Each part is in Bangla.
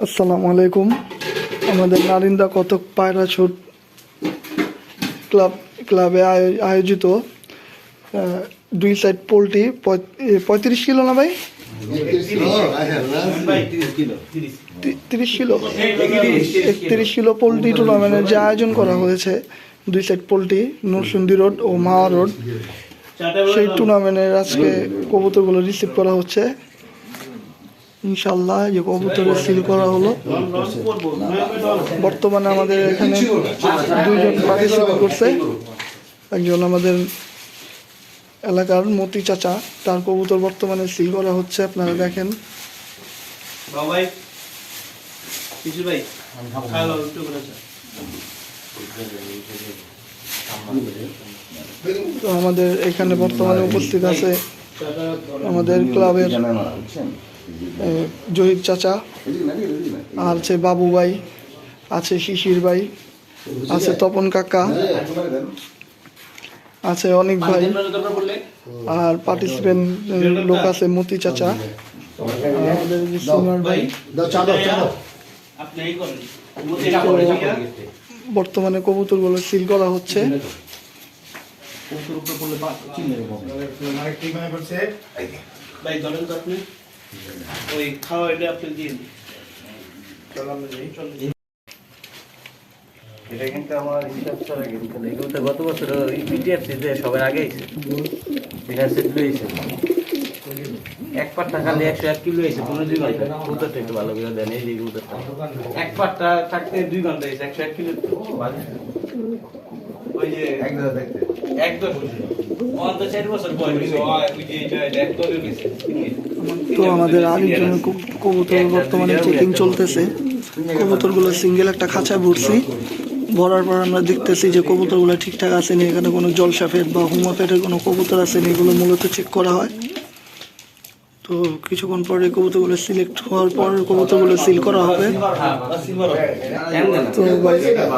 আসসালামু আলাইকুম। আমাদের নারিন্দা কতক পায়রা ছুট ক্লাব, ক্লাবে আয়- আয়োজিত দুই সাইড পোলট্রি পঁয়ত্রিশ কিলো না ভাই? তিরিশ কিলো। একত্রিশ কিলো পোলট্রি টুর্নামেন্টের যে আয়োজন করা হয়েছে, দুই সাইড পোলট্রি নরসুন্দি রোড ও মাওয়া রোড। সেই টুর্নামেন্টের আজকে কবুতরগুলো রিসিভ করা হচ্ছে। ইনশাল্লাহ যে কবুতরের সিল করা হলো। বর্তমানে আমাদের এখানে দুইজন পার্টিসিপেট করছে। একজন আমাদের এলাকার মতি চাচা তার কবুতর বর্তমানে সিল করা হচ্ছে আপনারা দেখেন। তো আমাদের এখানে বর্তমানে উপস্থিত আছে আমাদের ক্লাবের জহির চাচা আর আছে বাবু ভাই আছে শিশির ভাই আছে তপন কাকা আছে অনেক ভাই আর পার্টিসিপেন্ট লোক আছে মতি চাচা ভাই বর্তমানে কবুতরগুলো সিল করা হচ্ছে। ভাই ধরেন তো আপনি। ওই খাওয়া এটা আপনি দিন। চলো আমরা যাই চলো এটা কিন্তু আমার হিসাব ছাড়া কিন্তু এগুলো তো গত বছর পিটিএফসি সবার আগে এক পাটটা খালি একশো এক কিলো এসে পনেরো দুই ঘণ্টা কবুতরটা একটু ভালো করে দেন এই যে কবুতরটা এক পাটটা থাকতে দুই ঘণ্টা এসে একশো এক কিলো। ওই যে এক দশ অন্ত চার বছর। বয়স। হয়, ওই যে এটা- এটা এক দশ গেছে তো আমাদের আরেকজনের কব- কবুতর বর্তমানে চেকিং চলতেছে। কবুতরগুলো সিঙ্গেল একটা খাঁচায় ভরছি। ভরার পর আমরা দেখতেছি যে কবুতরগুলো ঠিকঠাক আছে নি, এখানে কোনো জলসাফেট বা হুমাফেটের কোনো কবুতর আছে নি এগুলো মূলত চেক করা হয়। তো কিছুক্ষণ পরে কবুতরগুলো সিলেক্ট হওয়ার পর কবুতরগুলো সিল করা হবে। তো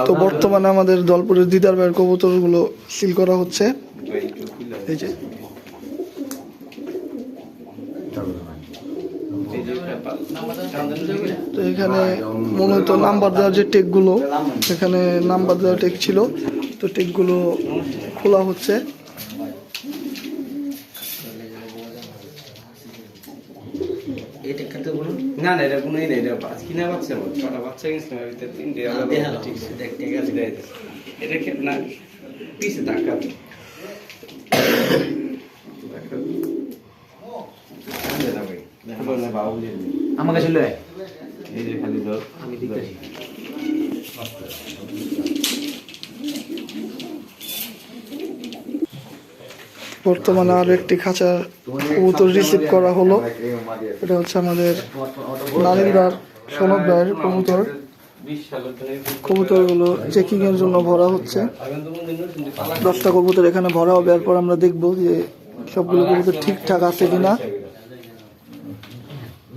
তো বর্তমানে আমাদের দলপুরের দিদার ভাইয়ের কবুতরগুলো সিল করা হচ্ছে। এই যে। তো এখানে মূলত নাম্বার দেওয়ার যে টেকগুলো এখানে নাম্বার দেওয়া টেক ছিল। তো টেকগুলো খোলা হচ্ছে। এটা খেতে বলুন। না না এটা কোনোই নেই এটা কিনা বাচ্চা ছটা বাচ্চা এর তিনটে আলাদা ঠিক আছে দেখ ঠিক আছে দেখ। এটা না পিছে ধাক্কা দে। কান্দে না ভাই। দেখো না বাবু যে নেই। আমার কাছে লয় এই যে খালি ধর। আমি দিতেছি। বর্তমানে আরও একটি খাঁচা কবুতর রিসিভ করা হলো। এটা হচ্ছে আমাদের নারিন্দার সনদ ভাইয়ের কবুতর। কবুতরগুলো চেকিং এর জন্য ভরা হচ্ছে। দশটা কবুতর এখানে ভরা হবে। এরপর আমরা দেখব যে সবগুলো কবুতর ঠিকঠাক আছে কিনা।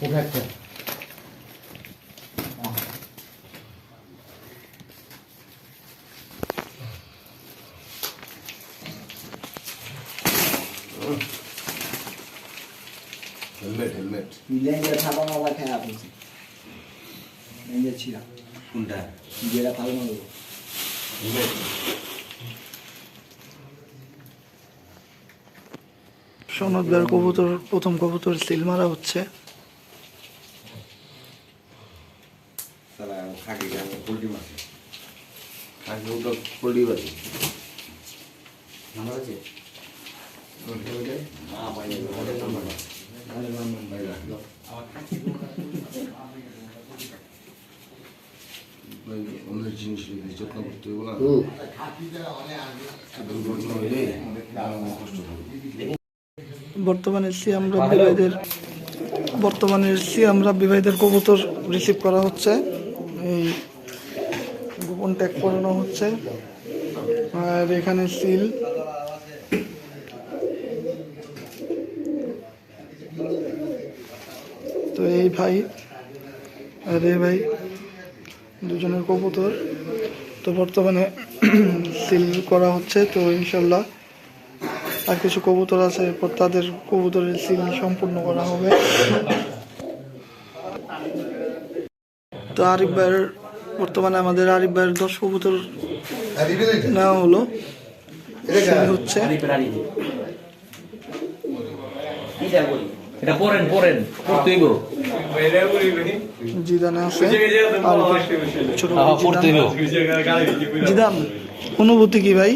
ভাইয়ের হেলমেট হেলমেট মিলেঞ্জা ছাপা মালা খায় আপনি মিলেঞ্জা ছিলাম কোনটা? যেটা ভালো মারবো সনদ ভাইয়ের কবুতর প্রথম কবুতর সিল মারা হচ্ছে সালা খাকি গান পোল্ট্রি মাছ খাকি ওটা মাছ নাম্বার আছে? না নাম্বার জিনিস যত্ন করতে হবে না দুর্ঘটনা হইলে কষ্ট হবে বর্তমানে সিয়াম রব্বি ভাইদের বর্তমানে সিয়াম রাব্বি ভাইদের কবুতর রিসিভ করা হচ্ছে। এই গোপন ট্যাগ করানো হচ্ছে। আর এখানে সিল। তো এই ভাই আর এই ভাই দুজনের কবুতর। তো বর্তমানে সিল করা হচ্ছে। তো ইনশাল্লাহ আর কিছু কবুতর আছে, এরপর তাদের কবুতরের সিল সম্পূর্ণ করা হবে। তো ভাইয়ের বর্তমানে আমাদের আরিফ ভাইয়ের দশ কবুতর নেওয়া হলো। হচ্ছে। পড়তেইব জিদান অনুভূতি কি ভাই?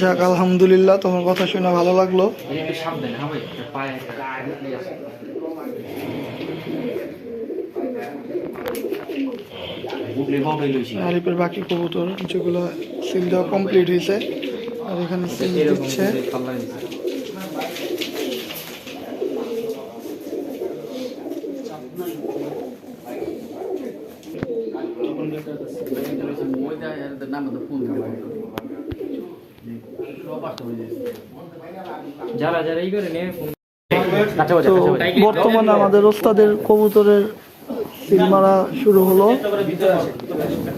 যাক, আলহামদুলিল্লাহ, তোমার কথা শুনে ভালো লাগল। আরিফের বাকি কবুতর যেগুলো সিল দেওয়া কমপ্লিট হয়েছে। আর এখানে সিল দিচ্ছে। ই করে নিয়ে বর্তমানে আমাদের ওস্তাদের কবুতরের সিল মারা শুরু হলো।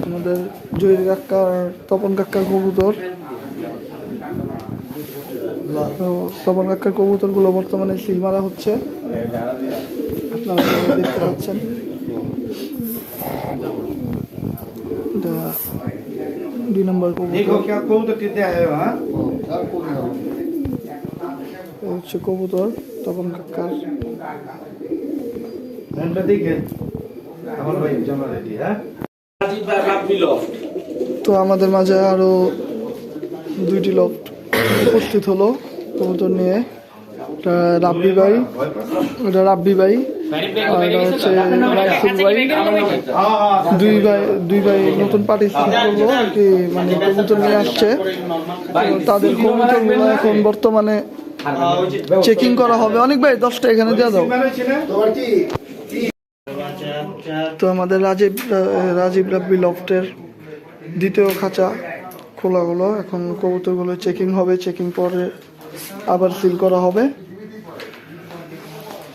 আমাদের জহির কাক্কার তপন কাক্কার কবুতর। তপন কাক্কার কবুতরগুলো বর্তমানে সিল মারা হচ্ছে। আপনারা দেখতে পাচ্ছেন এটা দুই নম্বর কবুতর। হচ্ছে কবুতর তপন কাক্কার তো আমাদের মাঝে আরও দুইটি লোক উপস্থিত হলো কবুতর নিয়ে। এটা রাব্বি ভাই। এটা রাব্বি ভাই। আর এটা হচ্ছে রাইসুল ভাই। দুই ভাই দুই ভাই নতুন পার্টিসিপেট করল আর কি মানে কবুতর নিয়ে আসছে। তাদের কবুতরগুলো এখন বর্তমানে চেকিং করা হবে। অনেক ভাই, দশটা এখানে দিয়ে দাও। তো আমাদের রাজীব রাজীব রাব্বি লফটের দ্বিতীয় খাঁচা খোলা হলো এখন কবুতরগুলো চেকিং হবে। চেকিং পরে আবার সিল করা হবে।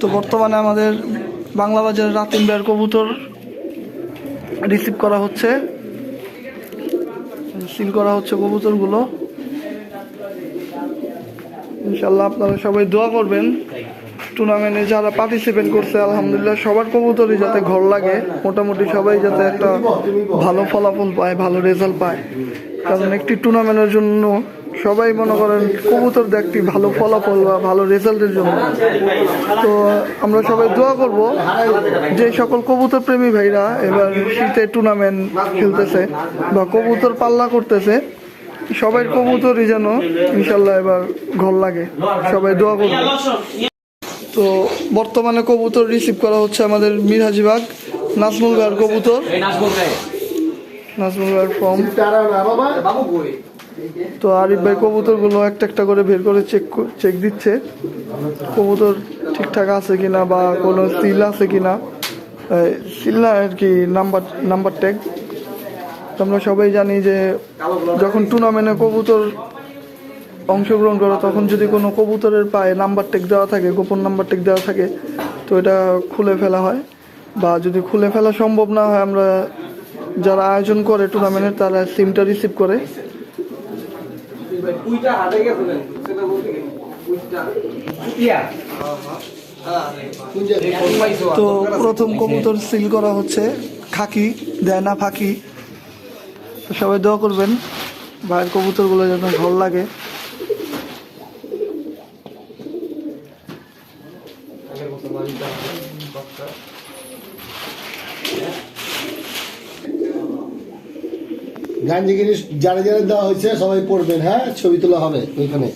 তো বর্তমানে আমাদের বাংলা বাজার রাতিম কবুতর রিসিভ করা হচ্ছে। সিল করা হচ্ছে কবুতরগুলো। ইনশাল্লাহ আপনারা সবাই দোয়া করবেন। টুর্নামেন্টে যারা পার্টিসিপেট করছে, আলহামদুলিল্লাহ সবার কবুতরই যাতে ঘর লাগে। মোটামুটি সবাই যাতে একটা ভালো ফলাফল পায়, ভালো রেজাল্ট পায়। কারণ একটি টুর্নামেন্টের জন্য সবাই মনে করেন কবুতর দেখতে ভালো ফলাফল বা ভালো রেজাল্টের জন্য। তো আমরা সবাই দোয়া করব যে সকল কবুতর প্রেমী ভাইরা এবার শীতে টুর্নামেন্ট খেলতেছে বা কবুতর পাল্লা করতেছে, সবাই কবুতরই যেন ইনশাল্লাহ এবার ঘর লাগে। সবাই দোয়া করব। তো বর্তমানে কবুতর রিসিভ করা হচ্ছে আমাদের মিরহাজিবাগ নাজমুল ভাইয়ের কবুতর। নাজমুল ফর্ম তো আরিফ ভাই কবুতরগুলো একটা একটা করে বের করে চেক চেক দিচ্ছে। কবুতর ঠিকঠাক আছে কিনা বা কোনো সিল আছে কিনা। সিল না আর কি নাম্বার নাম্বার ট্যাগ আমরা সবাই জানি যে যখন টুর্নামেন্টে কবুতর অংশগ্রহণ করে তখন যদি কোনো কবুতরের পায়ে নাম্বার টেক দেওয়া থাকে গোপন নাম্বার টেক দেওয়া থাকে তো এটা খুলে ফেলা হয়। বা যদি খুলে ফেলা সম্ভব না হয় আমরা যারা আয়োজন করে টুর্নামেন্টের তারা সিমটা রিসিভ করে। তো প্রথম কবুতর সিল করা হচ্ছে খাকি, দেয় না ফাঁকি। সবাই দোয়া করবেন, ভাইয়ের কবুতরগুলো যেন ভালো লাগে। গাঞ্জিগিরি যারা যারা দেওয়া হয়েছে সবাই পড়বেন হ্যাঁ? ছবি তোলা হবে ওইখানে।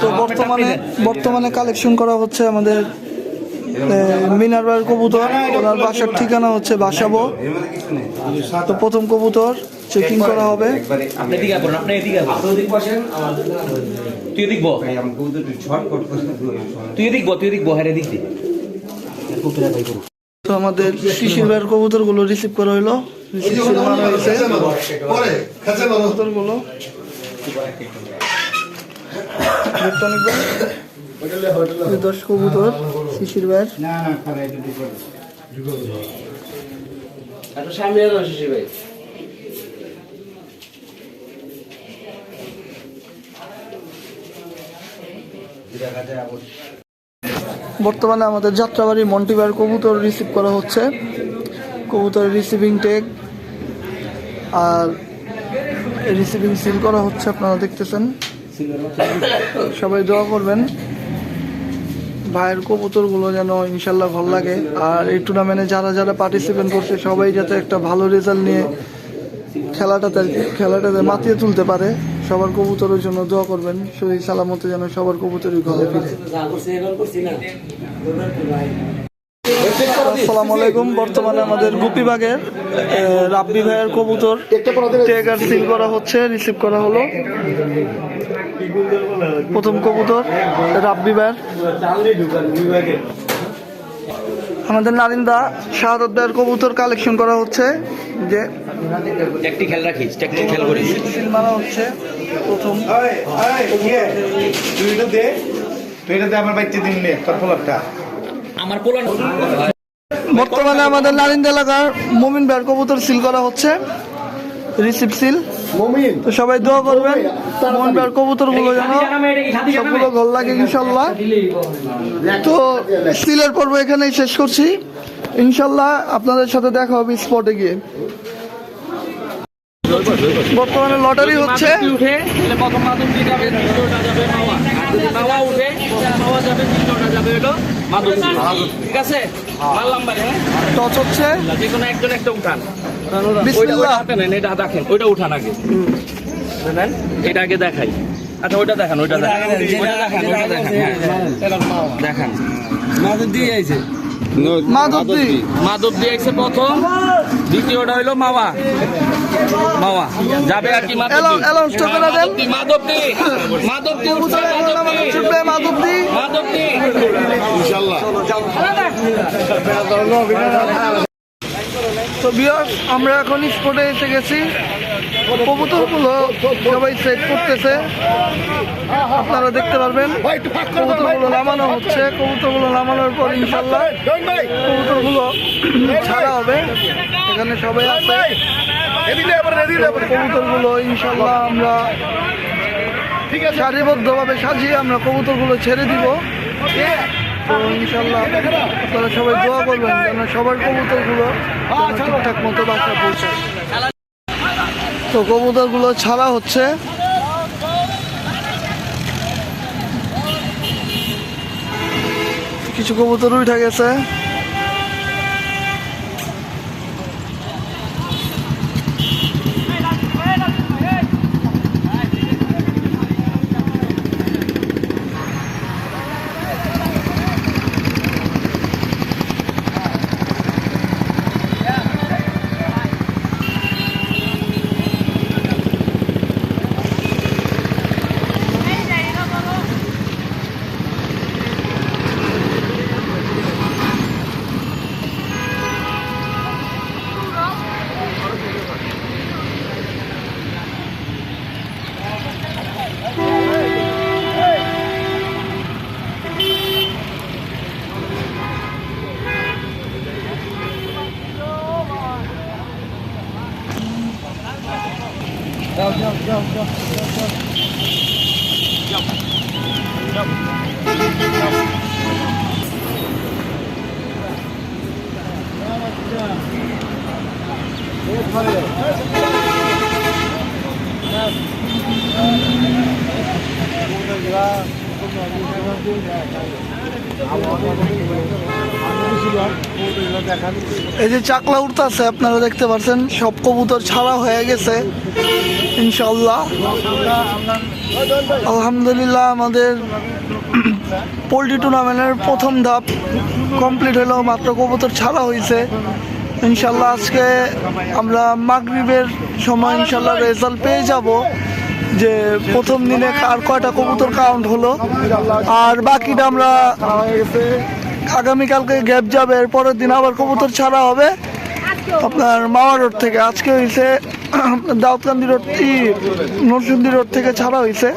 তো বর্তমানে বর্তমানে কালেকশন করা হচ্ছে আমাদের এ, মিনার ভাইয়ের কবুতর। ওনার বাসার ঠিকানা হচ্ছে বাসাবো। তো প্রথম কবুতর। চেকিং করা হবে? আপনি এদিকে আসুন আপনি এদিকে আসুন তুই এদিক বল তুই এদিক বল তুই এদিক বল হ্যাঁ এদিক দি তো আমাদের শিশির ভাইয়ের কবুতরগুলো রিসিভ করা হলো রিসিভ মারা হয়েছে পরে খাঁচা মারো। ভাই? দশ কবুতর শিশির ভাইয়ের। একটু সামনে এলো শিশির ভাই। বর্তমানে আমাদের যাত্রাবাড়ি মন্টিবার কবুতর রিসিভ করা হচ্ছে। কবুতর রিসিভিং টেক আর রিসিভিং সিল করা হচ্ছে, আপনারা দেখতেছেন। সবাই দোয়া করবেন। ভাইয়ের কবুতরগুলো যেন ইনশাল্লাহ ভালো লাগে। আর এই টুর্নামেন্টে যারা যারা পার্টিসিপেন্ট করছে, সবাই যাতে একটা ভালো রেজাল্ট নিয়ে খেলাটাতে খেলাটাতে মাতিয়ে তুলতে পারে। সবার কবুতরের জন্য দোয়া করবেন শরীর সালামতে যেন সবার কবুতরই ঘরে ফিরে। আসসালামু আলাইকুম বর্তমানে আমাদের গুপিবাগের রাব্বি ভাইয়ের কবুতর টেগার সিল করা হচ্ছে রিসিভ করা হলো। প্রথম কবুতর রাব্বি ভাইয়ের। আমাদের নারিন্দা শাহাদত ভাইয়ের কবুতর কালেকশন করা হচ্ছে যে একটি খেল রাখিস একটি খেল করিস। মারা হচ্ছে। প্রথম। তুই এটা দে। তুই এটা দে আমার বাচ্চা দিন নে তোর ফলকটা আমার পোলান বর্তমানে আমাদের নারিন্দা এলাকার মমিন ভাইয়ের কবুতর সিল করা হচ্ছে। রিসিভ সিল মমিন। তো সবাই দোয়া করবেন মন ভাইয়ের কবুতরগুলো যেন সবগুলো ভালো লাগে ইনশাল্লাহ। তো সিলের পর্ব এখানেই শেষ করছি। ইনশাল্লাহ আপনাদের সাথে দেখা হবে স্পটে গিয়ে। বর্তমানে লটারি হচ্ছে। উঠে দিয়ে যাবে যাবে মাওয়া উঠে মাওয়া যাবে তৃতীয়টা যাবে হলো ঠিক আছে? মারলাম হ্যাঁ? টচ হচ্ছে। যে কোনো একজন একটা উঠান। বিসমিল্লাহ। এটা দেখেন ওইটা উঠান আগে। এটা আগে দেখাই। আচ্ছা ওইটা দেখান ওইটা দেখান। ওইটা দেখান ওইটা দেখান হ্যাঁ। দেখান। মাধবদী মাদব দিয়ে আইছে প্রথম দ্বিতীয়টা হইল মাওয়া মাওয়া যাবে আর কি stop করে দেন। মাধবদী মাদব তো বিয়ার আমরা এখন স্পটে এসে গেছি। কবুতরগুলো সবাই সেট করতেছে। আপনারা দেখতে পারবেন। কবুতরগুলো নামানো হচ্ছে। কবুতরগুলো নামানোর পর ইনশাল্লাহ কবুতরগুলো ছাড়া হবে। এখানে সবাই আছে। কবুতরগুলো ইনশাল্লাহ আমরা সারিবদ্ধভাবে সাজিয়ে আমরা কবুতরগুলো ছেড়ে দিব। তো ইনশাল্লাহ আপনারা সবাই দোয়া করবেন যেন সবার কবুতরগুলো যেন ঠিকঠাক মতো বাসা পৌঁছায় তো কবুতরগুলো ছাড়া হচ্ছে। কিছু কবুতর উঠে গেছে। এই যে চাকলা উঠতেছে আপনারা দেখতে পাচ্ছেন, সব কবুতর ছাড়া হয়ে গেছে ইনশাল্লাহ আলহামদুলিল্লাহ, আমাদের পোলট্রি টুর্নামেন্টের প্রথম ধাপ কমপ্লিট হলো, মাত্র কবুতর ছাড়া হয়েছে। ইনশাল্লাহ আজকে আমরা মাগরীবের সময় ইনশাল্লাহ রেজাল্ট পেয়ে যাব যে প্রথম দিনে আর কয়টা কবুতর কাউন্ট হলো। আর বাকিটা আমরা আগামীকালকে গ্যাপ যাবে, এরপরের দিন আবার কবুতর ছাড়া হবে। আপনার মাওয়া রোড থেকে, আজকে হয়েছে দাউদকান্দি রোড নরসুন্দি রোড থেকে ছাড়া হয়েছে